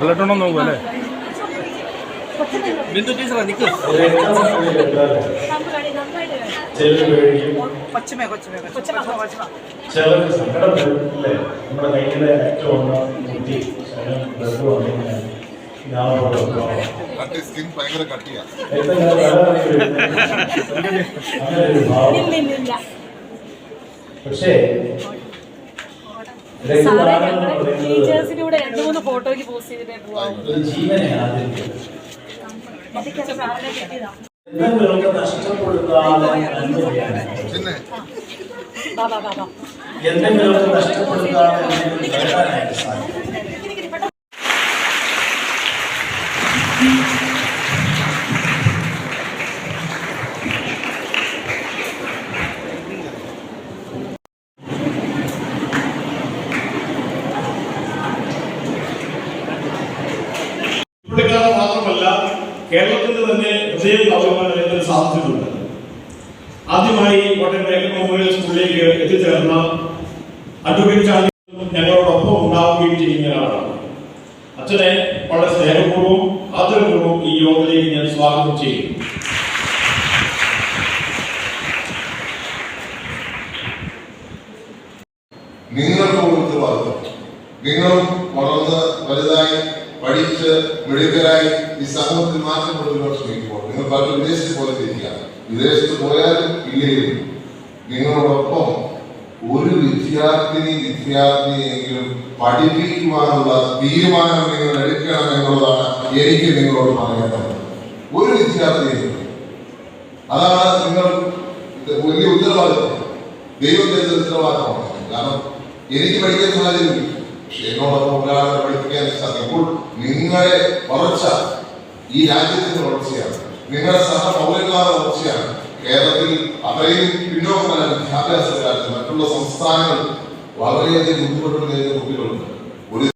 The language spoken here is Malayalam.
ബ്ലഡ് ഉണ്ടോ നോക്കൂ അല്ലേ? ബിന്ദു ടീച്ചറാ നിൽക്കും കൊച്ചമേ കൊച്ചമേ ചിലർക്ക് സങ്കടം നമ്മുടെ കയ്യിലെ ഏറ്റവും ബ്ലഡ് സ്കിൻ ഭയങ്കര കട്ടിയാ. പക്ഷേ ടീച്ചേഴ്സിലൂടെ രണ്ട് മൂന്ന് ഫോട്ടോയ്ക്ക് പോസ്റ്റ് ചെയ്തിട്ടേ പോവാം. എന്തെങ്കിലുമൊക്കെ നഷ്ടപ്പെടുത്താതെ കേരളത്തിന്റെ തന്നെ ഹൃദയം കൗരവൻ എന്നൊരു സാധ്യതയുണ്ട് ആദ്യമായി കോട്ടയം മേഖല മെമ്മോറിയൽ സ്കൂളിലേക്ക് എത്തിച്ചേർന്ന അഡ്വക്കേറ്റ് ഞങ്ങളോടൊപ്പം ഉണ്ടാവുകയും ചെയ്യുന്ന ഒരാളാണ്. അച്ഛനെ വളരെ സ്നേഹപൂർവം ആദരപൂർവം ഈ യോഗത്തിലേക്ക് ഞാൻ സ്വാഗതം ചെയ്യുന്നു. നിങ്ങൾക്ക് കൊടുത്ത് വളർത്തും. നിങ്ങളും വളർന്ന് വലുതായി പഠിച്ച് മിടുക്കരായി ഈ സമൂഹത്തിൽ മാറ്റം കൊണ്ടുവരാൻ ശ്രമിക്കുമ്പോൾ നിങ്ങൾ പല വിദേശത്ത് പോലെ തിരിക്കുക വിദേശത്ത് പോയാലും ഇല്ലെങ്കിലും നിങ്ങളോടൊപ്പം ഒരു വിദ്യാർത്ഥിനി വിദ്യാർത്ഥിയെങ്കിലും പഠിപ്പിക്കുവാനുള്ള തീരുമാനം നിങ്ങൾ എടുക്കണം എന്നുള്ളതാണ് എനിക്ക് നിങ്ങളോട് പറയാനുള്ളത് ഒരു വിദ്യാർത്ഥിയെങ്കിലും. അതാണ് നിങ്ങൾ വലിയ ഉത്തരവാദിത്വം. ദൈവത്തിന്റെ ഉത്തരവാദിത്വമാണ് കാരണം എനിക്ക് പഠിക്കാൻ പക്ഷെ എന്നോടൊപ്പം ഒരാളെ പഠിപ്പിക്കാൻ സാധിക്കും നിങ്ങളെ വളർച്ച ഈ രാജ്യത്തിന്റെ വളർച്ചയാണ്. നിങ്ങളുടെ സഹ പൗരന്മാരുടെ വളർച്ചയാണ്. കേരളത്തിൽ അത്രയും പിന്നോക്കമല്ല വിദ്യാഭ്യാസ മറ്റുള്ള സംസ്ഥാനങ്ങൾ വളരെയധികം കുട്ടികളുണ്ട് ഒരു